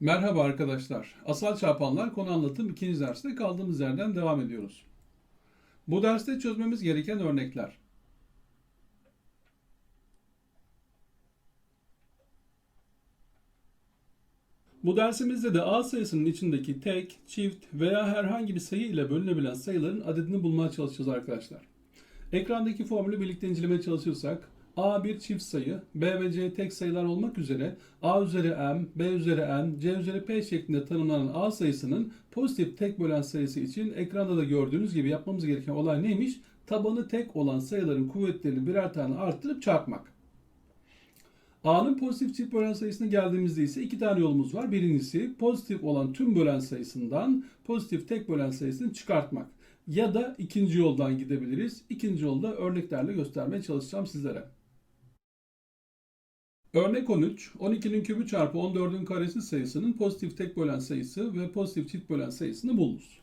Merhaba arkadaşlar. Asal çarpanlar konu anlatım ikinci derste kaldığımız yerden devam ediyoruz. Bu derste çözmemiz gereken örnekler. Bu dersimizde de A sayısının içindeki tek, çift veya herhangi bir sayı ile bölünebilen sayıların adedini bulmaya çalışacağız arkadaşlar. Ekrandaki formülü birlikte incelemeye çalışırsak A bir çift sayı, B ve C tek sayılar olmak üzere A üzeri M, B üzeri N, C üzeri P şeklinde tanımlanan A sayısının pozitif tek bölen sayısı için ekranda da gördüğünüz gibi yapmamız gereken olay neymiş? Tabanı tek olan sayıların kuvvetlerini birer tane arttırıp çarpmak. A'nın pozitif çift bölen sayısına geldiğimizde ise iki tane yolumuz var. Birincisi pozitif olan tüm bölen sayısından pozitif tek bölen sayısını çıkartmak. Ya da ikinci yoldan gidebiliriz. İkinci yolda örneklerle göstermeye çalışacağım sizlere. Örnek 13, 12'nin kübü çarpı 14'ün karesi sayısının pozitif tek bölen sayısı ve pozitif çift bölen sayısını bulunuz.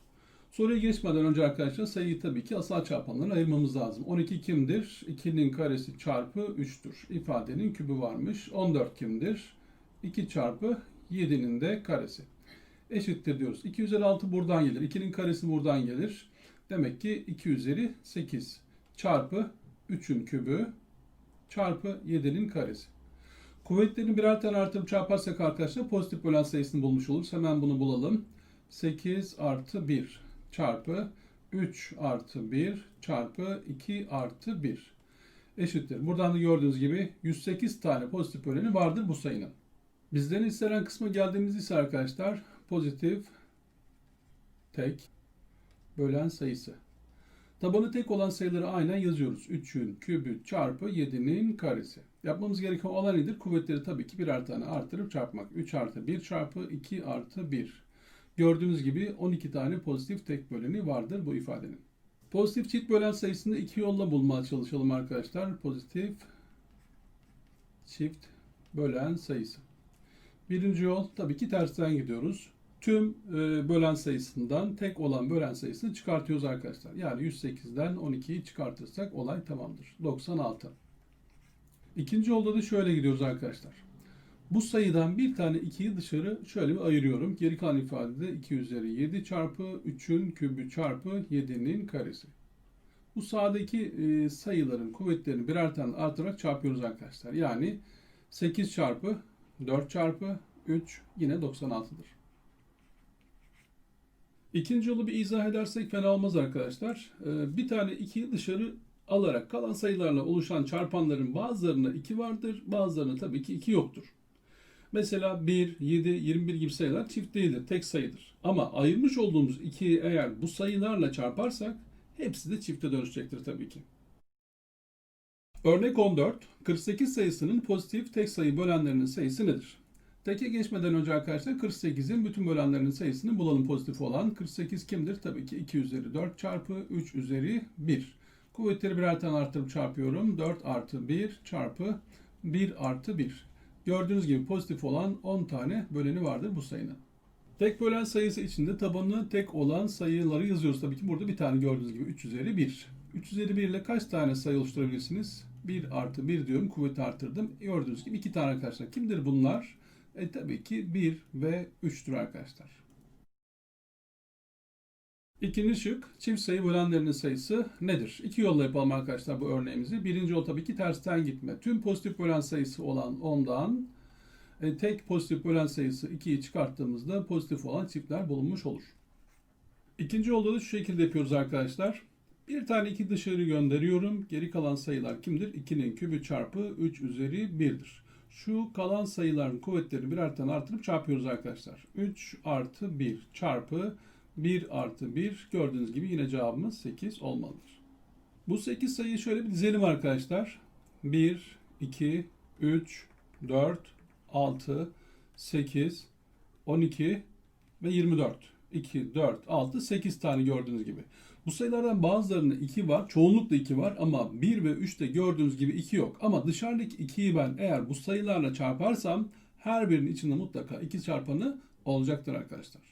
Soruya geçmeden önce arkadaşlar sayıyı tabii ki asal çarpanlarına ayırmamız lazım. 12 kimdir? 2'nin karesi çarpı 3'tür. İfadenin kübü varmış. 14 kimdir? 2 çarpı 7'nin de karesi. Eşittir diyoruz. 2 üzeri 6 buradan gelir. 2'nin karesi buradan gelir. Demek ki 2 üzeri 8 çarpı 3'ün kübü çarpı 7'nin karesi. Kuvvetlerini birer tane artırıp çarparsak arkadaşlar pozitif bölen sayısını bulmuş oluruz. Hemen bunu bulalım. 8 artı 1 çarpı 3 artı 1 çarpı 2 artı 1 eşittir. Buradan da gördüğünüz gibi 108 tane pozitif böleni vardır bu sayının. Bizden istenen kısma geldiğimiz ise arkadaşlar pozitif tek bölen sayısı. Tabanı tek olan sayıları aynen yazıyoruz. 3'ün kübü çarpı 7'nin karesi. Yapmamız gereken olan nedir? Kuvvetleri tabii ki birer tane artırıp çarpmak. 3 artı 1 çarpı 2 artı 1. Gördüğünüz gibi 12 tane pozitif tek böleni vardır bu ifadenin. Pozitif çift bölen sayısını iki yolla bulmaya çalışalım arkadaşlar. Pozitif çift bölen sayısı. Birinci yol tabii ki tersten gidiyoruz. Tüm e, bölen sayısından tek olan bölen sayısını çıkartıyoruz arkadaşlar. Yani 108'den 12'yi çıkartırsak olay tamamdır. 96. İkinci yolda da şöyle gidiyoruz arkadaşlar. Bu sayıdan bir tane 2'yi dışarı şöyle bir ayırıyorum. Geri kalan ifadede 2 üzeri 7 çarpı 3'ün kübü çarpı 7'nin karesi. Bu sağdaki e, sayıların kuvvetlerini birer tane artırarak çarpıyoruz arkadaşlar. Yani 8 çarpı 4 çarpı 3 yine 96'dır. İkinci yolu bir izah edersek fena olmaz arkadaşlar. Ee, Bir tane 2'yi dışarı alarak kalan sayılarla oluşan çarpanların bazılarında 2 vardır, bazılarında tabii ki 2 yoktur. Mesela 1, 7, 21 gibi sayılar çift değildir, tek sayıdır. Ama ayırmış olduğumuz 2'yi eğer bu sayılarla çarparsak hepsi de çifte dönüşecektir tabii ki. Örnek 14, 48 sayısının pozitif tek sayı bölenlerinin sayısı nedir? Teke geçmeden önce arkadaşlar 48'in bütün bölenlerinin sayısını bulalım pozitif olan. 48 kimdir? Tabii ki 2 üzeri 4 çarpı 3 üzeri 1. Kuvvetleri birer tane arttırıp çarpıyorum. 4 artı 1 çarpı 1 artı 1. Gördüğünüz gibi pozitif olan 10 tane böleni vardır bu sayının. Tek bölen sayısı içinde tabanı tek olan sayıları yazıyoruz. Tabii ki burada bir tane gördüğünüz gibi 3 üzeri 1. 3 üzeri 1 ile kaç tane sayı oluşturabilirsiniz? 1 artı 1 diyorum. Kuvveti arttırdım. Gördüğünüz gibi 2 tane arkadaşlar. Kimdir bunlar? E tabii ki 1 ve 3'tür arkadaşlar. İkinci şık çift sayı bölenlerinin sayısı nedir? İki yolla yapalım arkadaşlar bu örneğimizi. Birinci yol tabii ki tersten gitme. Tüm pozitif bölen sayısı olan 10'dan e, tek pozitif bölen sayısı 2'yi çıkarttığımızda pozitif olan çiftler bulunmuş olur. İkinci yolda da şu şekilde yapıyoruz arkadaşlar. Bir tane 2 dışarı gönderiyorum. Geri kalan sayılar kimdir? 2'nin kübü çarpı 3 üzeri 1'dir. Şu kalan sayıların kuvvetlerini birer tane artırıp çarpıyoruz arkadaşlar. 3 artı 1 çarpı 1 artı 1 gördüğünüz gibi yine cevabımız 8 olmalıdır. Bu 8 sayıyı şöyle bir dizelim arkadaşlar. 1, 2, 3, 4, 6, 8, 12 ve 24. 2, 4, 6, 8 tane gördüğünüz gibi. Bu sayılardan bazılarında 2 var, çoğunlukla 2 var ama 1 ve 3'te gördüğünüz gibi 2 yok. Ama dışarıdaki 2'yi ben eğer bu sayılarla çarparsam her birinin içinde mutlaka 2 çarpanı olacaktır arkadaşlar.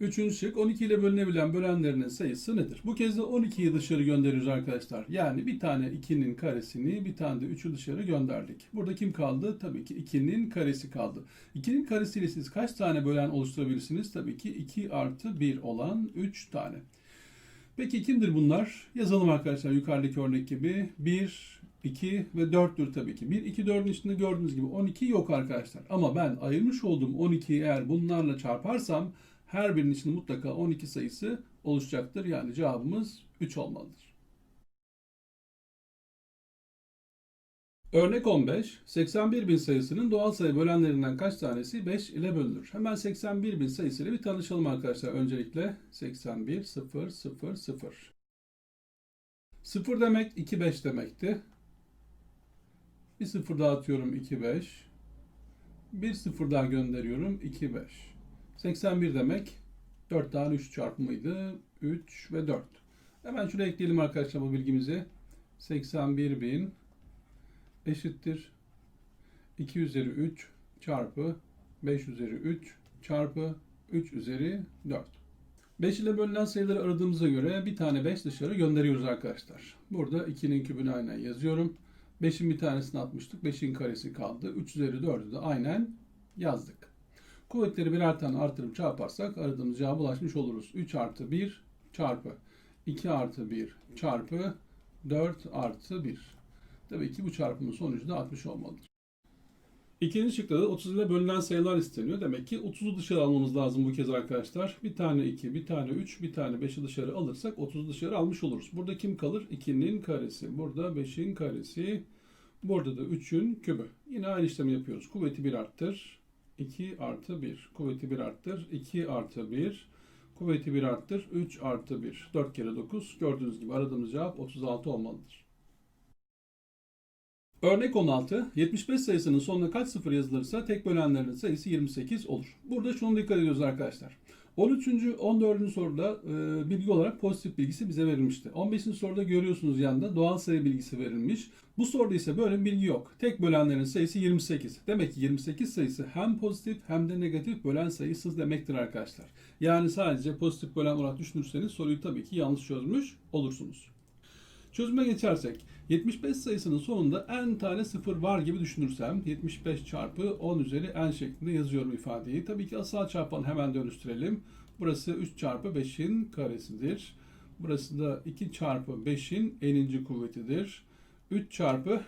Üçüncü şık 12 ile bölünebilen bölenlerinin sayısı nedir? Bu kez de 12'yi dışarı gönderiyoruz arkadaşlar. Yani bir tane 2'nin karesini bir tane de 3'ü dışarı gönderdik. Burada kim kaldı? Tabii ki 2'nin karesi kaldı. 2'nin karesiyle siz kaç tane bölen oluşturabilirsiniz? Tabii ki 2 artı 1 olan 3 tane. Peki kimdir bunlar? Yazalım arkadaşlar yukarıdaki örnek gibi. 1, 2 ve 4'tür tabii ki. 1, 2, 4'ün içinde gördüğünüz gibi 12 yok arkadaşlar. Ama ben ayırmış olduğum 12'yi eğer bunlarla çarparsam her birinin içinde mutlaka 12 sayısı oluşacaktır. Yani cevabımız 3 olmalıdır. Örnek 15. 81.000 sayısının doğal sayı bölenlerinden kaç tanesi 5 ile bölünür? Hemen 81.000 sayısıyla bir tanışalım arkadaşlar. Öncelikle 81 0 0 0. 0 demek 2 5 demekti. Bir sıfır daha atıyorum 2 5. Bir sıfır daha gönderiyorum 2 5. 81 demek 4 tane 3 çarpımıydı. 3 ve 4. Hemen şuraya ekleyelim arkadaşlar bu bilgimizi. 81.000 eşittir 2 üzeri 3 çarpı 5 üzeri 3 çarpı 3 üzeri 4. 5 ile bölünen sayıları aradığımıza göre bir tane 5 dışarı gönderiyoruz arkadaşlar. Burada 2'nin kübünü aynen yazıyorum. 5'in bir tanesini atmıştık. 5'in karesi kaldı. 3 üzeri 4'ü de aynen yazdık. Kuvvetleri birer tane artırıp çarparsak aradığımız cevaba ulaşmış oluruz. 3 artı 1 çarpı 2 artı 1 çarpı 4 artı 1. Tabii ki bu çarpımın sonucu da 60 olmalıdır. İkinci şıkta da 30 ile bölünen sayılar isteniyor. Demek ki 30'u dışarı almamız lazım bu kez arkadaşlar. Bir tane 2, bir tane 3, bir tane 5'i dışarı alırsak 30'u dışarı almış oluruz. Burada kim kalır? 2'nin karesi. Burada 5'in karesi. Burada da 3'ün kübü. Yine aynı işlemi yapıyoruz. Kuvveti 1 arttır. 2 artı 1. Kuvveti 1 arttır. 2 artı 1. Kuvveti 1 arttır. 3 artı 1. 4 kere 9. Gördüğünüz gibi aradığımız cevap 36 olmalıdır. Örnek 16. 75 sayısının sonuna kaç sıfır yazılırsa tek bölenlerin sayısı 28 olur. Burada şunu dikkat ediyoruz arkadaşlar. 13. 14. soruda e, bilgi olarak pozitif bilgisi bize verilmişti. 15. soruda görüyorsunuz yanında doğal sayı bilgisi verilmiş. Bu soruda ise böyle bir bilgi yok. Tek bölenlerin sayısı 28. Demek ki 28 sayısı hem pozitif hem de negatif bölen sayısız demektir arkadaşlar. Yani sadece pozitif bölen olarak düşünürseniz soruyu tabii ki yanlış çözmüş olursunuz. Çözüme geçersek 75 sayısının sonunda n tane sıfır var gibi düşünürsem 75 çarpı 10 üzeri n şeklinde yazıyorum ifadeyi. Tabii ki asal çarpanı hemen dönüştürelim. Burası 3 çarpı 5'in karesidir. Burası da 2 çarpı 5'in n'inci kuvvetidir. 3 çarpı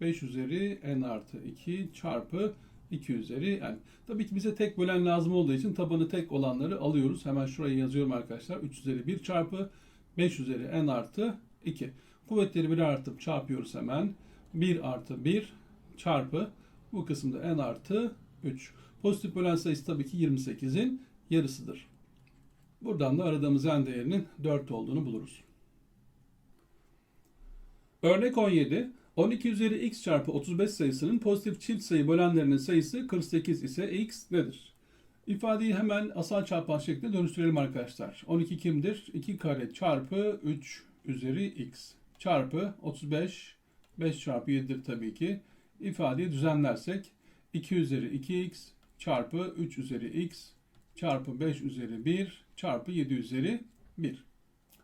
5 üzeri n artı 2 çarpı 2 üzeri n. Tabii ki bize tek bölen lazım olduğu için tabanı tek olanları alıyoruz. Hemen şuraya yazıyorum arkadaşlar. 3 üzeri 1 çarpı 5 üzeri n artı 2. Kuvvetleri 1 artıp çarpıyoruz hemen. 1 artı 1 çarpı bu kısımda n artı 3. Pozitif bölen sayısı tabii ki 28'in yarısıdır. Buradan da aradığımız n değerinin 4 olduğunu buluruz. Örnek 17. 12 üzeri x çarpı 35 sayısının pozitif çift sayı bölenlerinin sayısı 48 ise x nedir? İfadeyi hemen asal çarpan şeklinde dönüştürelim arkadaşlar. 12 kimdir? 2 kare çarpı 3 üzeri x çarpı 35 5 çarpı 7'dir tabii ki. İfadeyi düzenlersek 2 üzeri 2x çarpı 3 üzeri x çarpı 5 üzeri 1 çarpı 7 üzeri 1.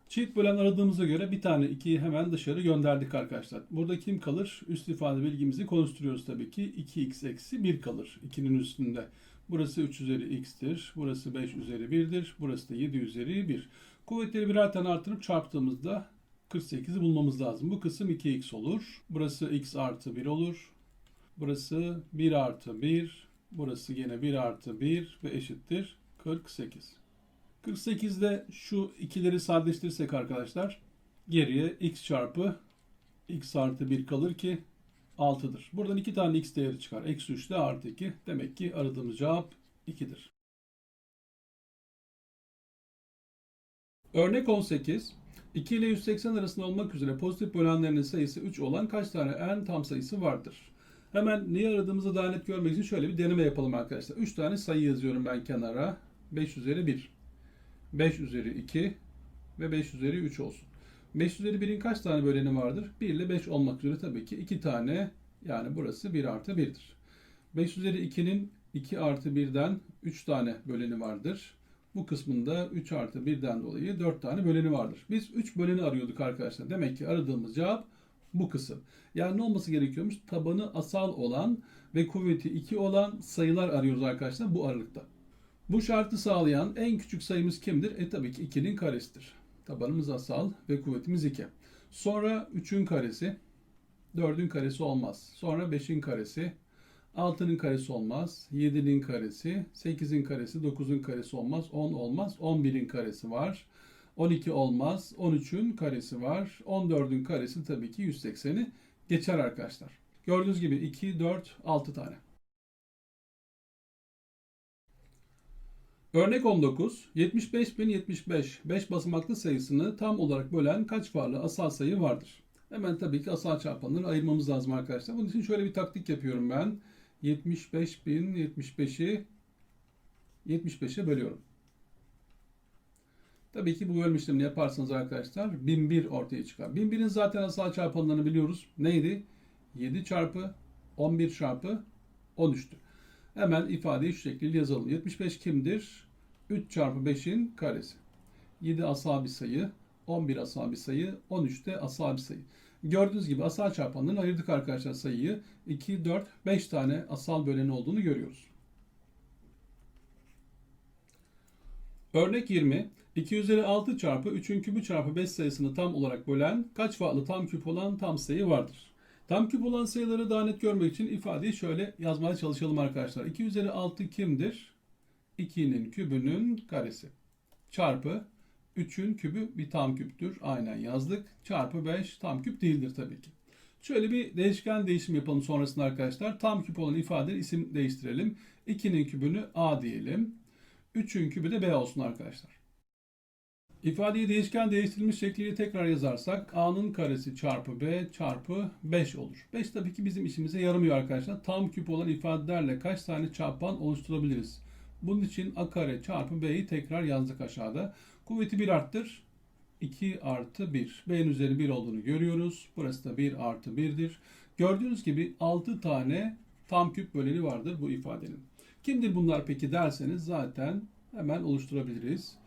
Çift bölen aradığımıza göre bir tane 2'yi hemen dışarı gönderdik arkadaşlar. Burada kim kalır? Üst ifade bilgimizi konuşturuyoruz tabii ki. 2x eksi 1 kalır 2'nin üstünde. Burası 3 üzeri x'tir. Burası 5 üzeri 1'dir. Burası da 7 üzeri 1. Kuvvetleri birer tane artırıp çarptığımızda 48'i bulmamız lazım. Bu kısım 2x olur. Burası x artı 1 olur. Burası 1 artı 1. Burası yine 1 artı 1 ve eşittir 48. 48'de şu ikileri sadeleştirirsek arkadaşlar geriye x çarpı x artı 1 kalır ki 6'dır. Buradan iki tane x değeri çıkar. Eksi 3 ile artı 2. Demek ki aradığımız cevap 2'dir. Örnek 18. 2 ile 180 arasında olmak üzere pozitif bölenlerinin sayısı 3 olan kaç tane n tam sayısı vardır? Hemen neyi aradığımızı daha net görmek için şöyle bir deneme yapalım arkadaşlar. 3 tane sayı yazıyorum ben kenara. 5 üzeri 1, 5 üzeri 2 ve 5 üzeri 3 olsun. 5 üzeri 1'in kaç tane böleni vardır? 1 ile 5 olmak üzere tabii ki 2 tane yani burası 1 artı 1'dir. 5 üzeri 2'nin 2 artı 1'den 3 tane böleni vardır. Bu kısmında 3 artı 1'den dolayı 4 tane böleni vardır. Biz 3 böleni arıyorduk arkadaşlar. Demek ki aradığımız cevap bu kısım. Yani ne olması gerekiyormuş? Tabanı asal olan ve kuvveti 2 olan sayılar arıyoruz arkadaşlar bu aralıkta. Bu şartı sağlayan en küçük sayımız kimdir? E tabii ki 2'nin karesidir. Tabanımız asal ve kuvvetimiz 2. Sonra 3'ün karesi, 4'ün karesi olmaz. Sonra 5'in karesi, 6'nın karesi olmaz. 7'nin karesi, 8'in karesi, 9'un karesi olmaz. 10 olmaz. 11'in karesi var. 12 olmaz. 13'ün karesi var. 14'ün karesi tabii ki 180'i geçer arkadaşlar. Gördüğünüz gibi 2, 4, 6 tane. Örnek 19. 75.075 5 basamaklı sayısını tam olarak bölen kaç farklı asal sayı vardır? Hemen tabii ki asal çarpanları ayırmamız lazım arkadaşlar. Bunun için şöyle bir taktik yapıyorum ben. 75.075'i 75'e bölüyorum. Tabii ki bu bölme işlemini yaparsanız arkadaşlar 1001 ortaya çıkar. 1001'in zaten asal çarpanlarını biliyoruz. Neydi? 7 çarpı 11 çarpı 13'tü. Hemen ifadeyi şu şekilde yazalım. 75 kimdir? 3 çarpı 5'in karesi. 7 asal bir sayı, 11 asal bir sayı, 13 de asal bir sayı. Gördüğünüz gibi asal çarpanlarını ayırdık arkadaşlar sayıyı. 2, 4, 5 tane asal böleni olduğunu görüyoruz. Örnek 20. 2 üzeri 6 çarpı 3'ün kübü çarpı 5 sayısını tam olarak bölen kaç farklı tam küp olan tam sayı vardır? Tam küp olan sayıları daha net görmek için ifadeyi şöyle yazmaya çalışalım arkadaşlar. 2 üzeri 6 kimdir? 2'nin kübünün karesi. Çarpı 3'ün kübü bir tam küptür. Aynen yazdık. Çarpı 5 tam küp değildir tabii ki. Şöyle bir değişken değişim yapalım sonrasında arkadaşlar. Tam küp olan ifade isim değiştirelim. 2'nin kübünü A diyelim. 3'ün kübü de B olsun arkadaşlar. İfadeyi değişken değiştirilmiş şekliyle tekrar yazarsak a'nın karesi çarpı b çarpı 5 olur. 5 tabii ki bizim işimize yaramıyor arkadaşlar. Tam küp olan ifadelerle kaç tane çarpan oluşturabiliriz? Bunun için a kare çarpı b'yi tekrar yazdık aşağıda. Kuvveti 1 arttır. 2 artı 1. B'nin üzeri 1 olduğunu görüyoruz. Burası da 1 artı 1'dir. Gördüğünüz gibi 6 tane tam küp böleni vardır bu ifadenin. Kimdir bunlar peki derseniz zaten hemen oluşturabiliriz.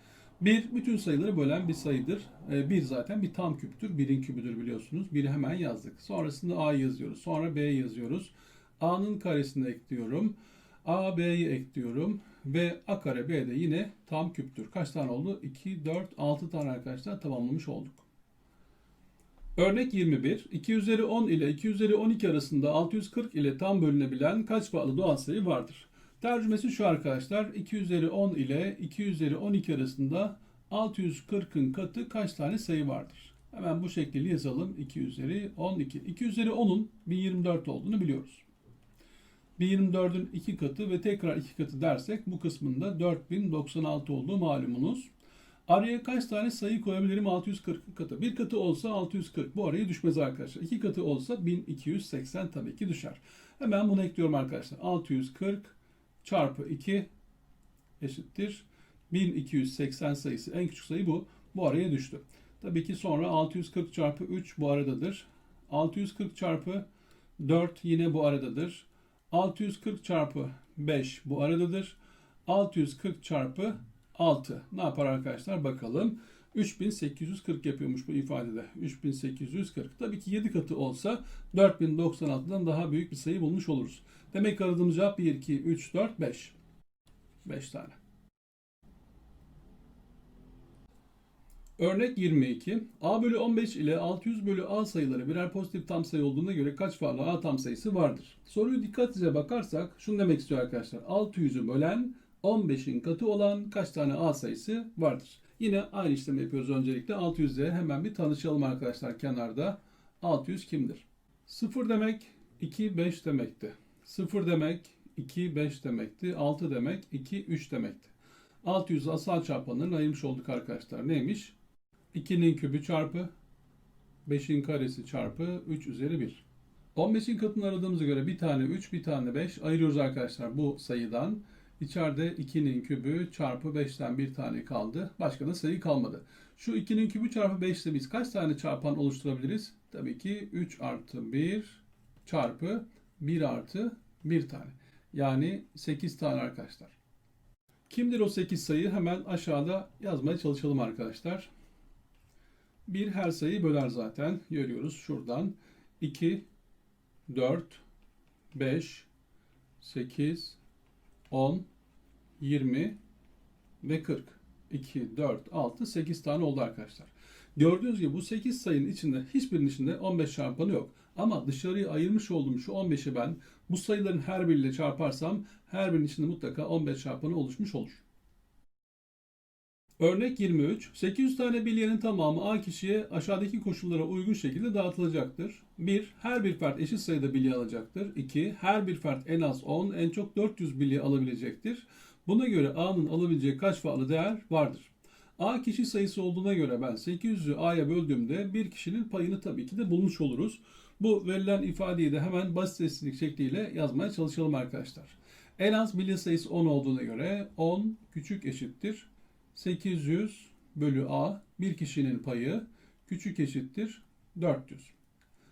1 bütün sayıları bölen bir sayıdır. 1 zaten bir tam küptür. 1'in kübüdür biliyorsunuz. 1'i hemen yazdık. Sonrasında a yazıyoruz. Sonra b yazıyoruz. a'nın karesini ekliyorum. a b'yi ekliyorum. Ve a kare b de yine tam küptür. Kaç tane oldu? 2, 4, 6 tane arkadaşlar tamamlamış olduk. Örnek 21. 2 üzeri 10 ile 2 üzeri 12 arasında 640 ile tam bölünebilen kaç farklı doğal sayı vardır? Tercümesi şu arkadaşlar. 2 üzeri 10 ile 2 üzeri 12 arasında 640'ın katı kaç tane sayı vardır? Hemen bu şekilde yazalım. 2 üzeri 12. 2 üzeri 10'un 1024 olduğunu biliyoruz. 1024'ün 2 katı ve tekrar 2 katı dersek bu kısmında 4096 olduğu malumunuz. Araya kaç tane sayı koyabilirim 640 katı? Bir katı olsa 640 bu araya düşmez arkadaşlar. İki katı olsa 1280 tabii ki düşer. Hemen bunu ekliyorum arkadaşlar. 640 çarpı 2 eşittir. 1280 sayısı en küçük sayı bu. Bu araya düştü. Tabii ki sonra 640 çarpı 3 bu aradadır. 640 çarpı 4 yine bu aradadır. 640 çarpı 5 bu aradadır. 640 çarpı 6 ne yapar arkadaşlar bakalım. 3840 yapıyormuş bu ifadede. 3840. Tabii ki 7 katı olsa 4096'dan daha büyük bir sayı bulmuş oluruz. Demek ki aradığımız cevap 1, 2, 3, 4, 5. 5 tane. Örnek 22. A bölü 15 ile 600 bölü A sayıları birer pozitif tam sayı olduğuna göre kaç farklı A tam sayısı vardır? Soruyu dikkatlice bakarsak şunu demek istiyor arkadaşlar. 600'ü bölen 15'in katı olan kaç tane A sayısı vardır? Yine aynı işlemi yapıyoruz öncelikle. 600'e hemen bir tanışalım arkadaşlar kenarda. 600 kimdir? 0 demek 2, 5 demekti. 0 demek 2, 5 demekti. 6 demek 2, 3 demekti. 600 asal çarpanlarını ayırmış olduk arkadaşlar. Neymiş? 2'nin kübü çarpı 5'in karesi çarpı 3 üzeri 1. 15'in katını aradığımıza göre bir tane 3, bir tane 5 ayırıyoruz arkadaşlar bu sayıdan. İçeride 2'nin kübü çarpı 5'ten bir tane kaldı. Başka da sayı kalmadı. Şu 2'nin kübü çarpı 5 ile biz kaç tane çarpan oluşturabiliriz? Tabii ki 3 artı 1 çarpı 1 artı 1 tane. Yani 8 tane arkadaşlar. Kimdir o 8 sayı? Hemen aşağıda yazmaya çalışalım arkadaşlar. 1 her sayıyı böler zaten. Görüyoruz şuradan. 2, 4, 5, 8, 10, 20 ve 40. 2, 4, 6, 8 tane oldu arkadaşlar. Gördüğünüz gibi bu 8 sayının içinde hiçbirinin içinde 15 çarpanı yok. Ama dışarıya ayırmış olduğum şu 15'i ben bu sayıların her biriyle çarparsam her birinin içinde mutlaka 15 çarpanı oluşmuş olur. Örnek 23. 800 tane bilyenin tamamı A kişiye aşağıdaki koşullara uygun şekilde dağıtılacaktır. 1. Her bir fert eşit sayıda bilye alacaktır. 2. Her bir fert en az 10, en çok 400 bilye alabilecektir. Buna göre A'nın alabileceği kaç farklı değer vardır? A kişi sayısı olduğuna göre ben 800'ü A'ya böldüğümde bir kişinin payını tabii ki de bulmuş oluruz. Bu verilen ifadeyi de hemen basit seslilik şekliyle yazmaya çalışalım arkadaşlar. En az bilye sayısı 10 olduğuna göre 10 küçük eşittir 800 bölü A bir kişinin payı küçük eşittir 400.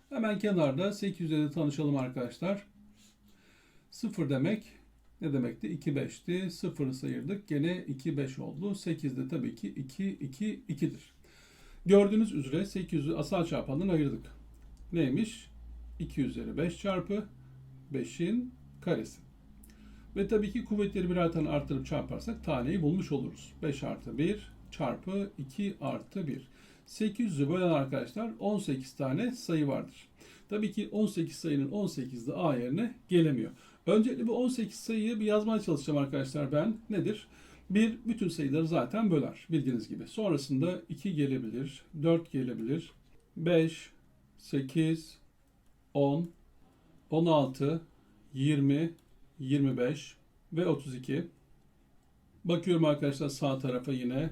Hemen kenarda 800'e de tanışalım arkadaşlar. 0 demek ne demekti? 2 5'ti. 0'ı sayırdık. Gene 2 5 oldu. 8 de tabii ki 2 2 2'dir. Gördüğünüz üzere 800'ü asal çarpandan ayırdık. Neymiş? 2 üzeri 5 çarpı 5'in karesi. Ve tabii ki kuvvetleri birer tane arttırıp çarparsak taneyi bulmuş oluruz. 5 artı 1 çarpı 2 artı 1. 800'ü bölen arkadaşlar 18 tane sayı vardır. Tabii ki 18 sayının 18'de A yerine gelemiyor. Öncelikle bu 18 sayıyı bir yazmaya çalışacağım arkadaşlar ben. Nedir? Bir bütün sayıları zaten böler bildiğiniz gibi. Sonrasında 2 gelebilir, 4 gelebilir, 5, 8, 10, 16, 20, 25 ve 32. Bakıyorum arkadaşlar sağ tarafa yine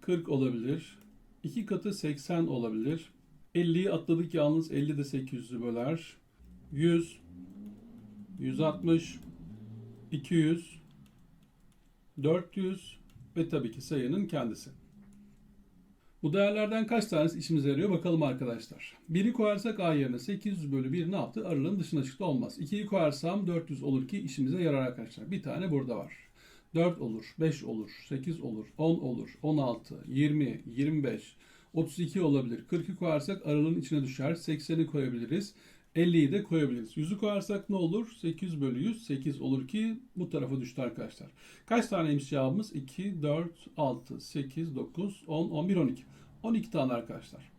40 olabilir. 2 katı 80 olabilir. 50'yi atladık yalnız 50 de 800'ü böler. 100, 160, 200, 400 ve tabii ki sayının kendisi. Bu değerlerden kaç tanesi işimize yarıyor bakalım arkadaşlar. 1'i koyarsak A yerine 800 bölü 1 ne yaptı? Aralığın dışına çıktı olmaz. 2'yi koyarsam 400 olur ki işimize yarar arkadaşlar. Bir tane burada var. 4 olur, 5 olur, 8 olur, 10 olur, 16, 20, 25, 32 olabilir. 40'ı koyarsak aralığın içine düşer. 80'i koyabiliriz. 50'yi de koyabiliriz. 100'ü koyarsak ne olur? 800 bölü 100 8 olur ki bu tarafa düştü arkadaşlar. Kaç taneymiş cevabımız? 2, 4, 6, 8, 9, 10, 11, 12. 12 tane arkadaşlar.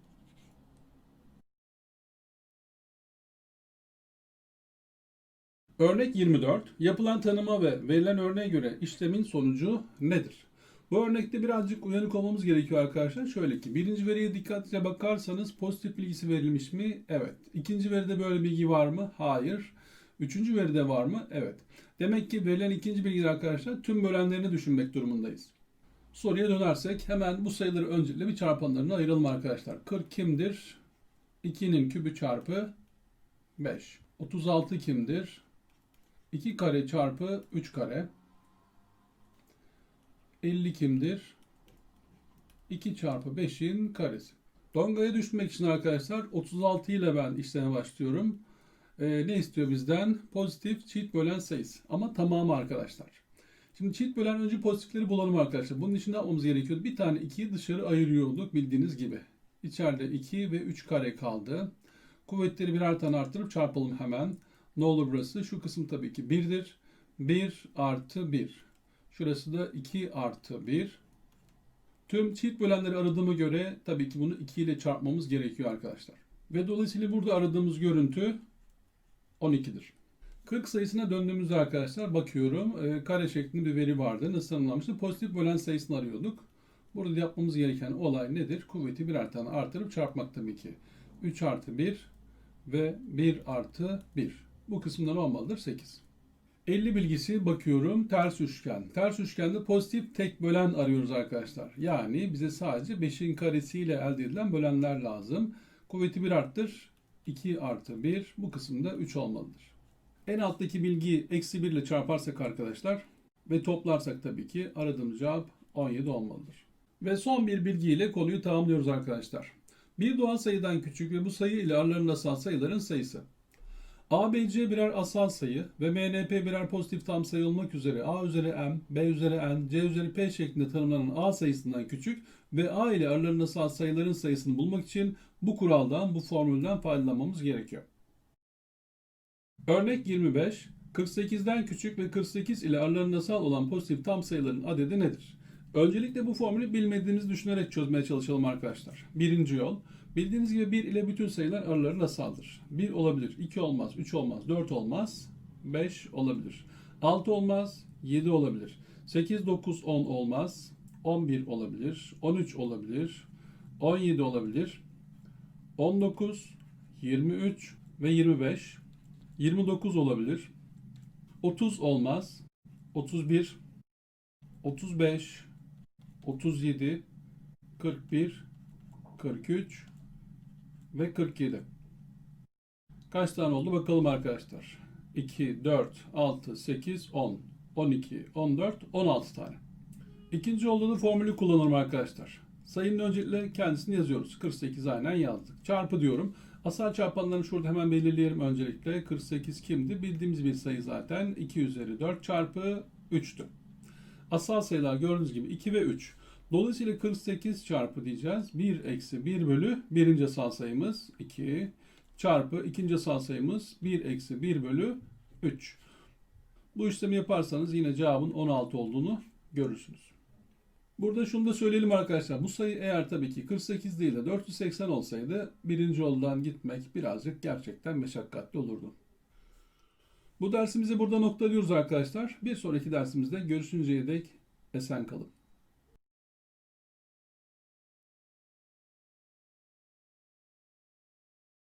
Örnek 24. Yapılan tanıma ve verilen örneğe göre işlemin sonucu nedir? Bu örnekte birazcık uyanık olmamız gerekiyor arkadaşlar. Şöyle ki birinci veriye dikkatlice bakarsanız pozitif bilgisi verilmiş mi? Evet. İkinci veride böyle bilgi var mı? Hayır. Üçüncü veride var mı? Evet. Demek ki verilen ikinci bilgi arkadaşlar tüm bölenlerini düşünmek durumundayız. Soruya dönersek hemen bu sayıları öncelikle bir çarpanlarına ayıralım arkadaşlar. 40 kimdir? 2'nin kübü çarpı 5. 36 kimdir? 2 kare çarpı 3 kare. 50 kimdir? 2 çarpı 5'in karesi. Dongaya düşmek için arkadaşlar 36 ile ben işleme başlıyorum. Ee, ne istiyor bizden? Pozitif çift bölen sayısı. Ama tamamı arkadaşlar. Şimdi çift bölen önce pozitifleri bulalım arkadaşlar. Bunun için ne yapmamız gerekiyordu? Bir tane 2'yi dışarı ayırıyorduk bildiğiniz gibi. İçeride 2 ve 3 kare kaldı. Kuvvetleri birer tane arttırıp çarpalım hemen. Ne olur burası? Şu kısım tabii ki 1'dir. 1 artı 1. Şurası da 2 artı 1. Tüm çift bölenleri aradığıma göre tabii ki bunu 2 ile çarpmamız gerekiyor arkadaşlar. Ve dolayısıyla burada aradığımız görüntü 12'dir. 40 sayısına döndüğümüzde arkadaşlar bakıyorum e, kare şeklinde bir veri vardı. Nasıl tanımlanmıştı? Pozitif bölen sayısını arıyorduk. Burada yapmamız gereken olay nedir? Kuvveti birer tane artırıp çarpmak tabii ki. 3 artı 1 ve 1 artı 1. Bu kısımda ne olmalıdır? 8. 50 bilgisi bakıyorum ters üçgen. Ters üçgende pozitif tek bölen arıyoruz arkadaşlar. Yani bize sadece 5'in karesiyle elde edilen bölenler lazım. Kuvveti 1 arttır. 2 artı 1 bu kısımda 3 olmalıdır. En alttaki bilgiyi eksi 1 ile çarparsak arkadaşlar ve toplarsak tabii ki aradığımız cevap 17 olmalıdır. Ve son bir bilgiyle konuyu tamamlıyoruz arkadaşlar. Bir doğal sayıdan küçük ve bu sayı ile aralarında sayıların sayısı. A, B, C birer asal sayı ve MNP birer pozitif tam sayı olmak üzere A üzeri M, B üzeri N, C üzeri P şeklinde tanımlanan A sayısından küçük ve A ile aralarında asal sayıların sayısını bulmak için bu kuraldan, bu formülden faydalanmamız gerekiyor. Örnek 25. 48'den küçük ve 48 ile aralarında asal olan pozitif tam sayıların adedi nedir? Öncelikle bu formülü bilmediğinizi düşünerek çözmeye çalışalım arkadaşlar. Birinci yol. Bildiğiniz gibi 1 ile bütün sayılar aralarında asaldır. 1 olabilir, 2 olmaz, 3 olmaz, 4 olmaz, 5 olabilir. 6 olmaz, 7 olabilir. 8, 9, 10 olmaz, 11 olabilir, 13 olabilir, 17 olabilir, 19, 23 ve 25, 29 olabilir, 30 olmaz, 31, 35, 37, 41, 43 ve 47. Kaç tane oldu bakalım arkadaşlar. 2, 4, 6, 8, 10, 12, 14, 16 tane. İkinci olduğunu formülü kullanırım arkadaşlar. Sayının öncelikle kendisini yazıyoruz. 48 aynen yazdık. Çarpı diyorum. Asal çarpanlarını şurada hemen belirleyelim öncelikle. 48 kimdi? Bildiğimiz bir sayı zaten. 2 üzeri 4 çarpı 3'tü. Asal sayılar gördüğünüz gibi 2 ve 3. Dolayısıyla 48 çarpı diyeceğiz. 1 eksi 1 bölü birinci asal sayımız 2 çarpı ikinci asal sayımız 1 eksi 1 bölü 3. Bu işlemi yaparsanız yine cevabın 16 olduğunu görürsünüz. Burada şunu da söyleyelim arkadaşlar. Bu sayı eğer tabii ki 48 değil de 480 olsaydı birinci yoldan gitmek birazcık gerçekten meşakkatli olurdu. Bu dersimizi burada noktalıyoruz arkadaşlar. Bir sonraki dersimizde görüşünceye dek esen kalın.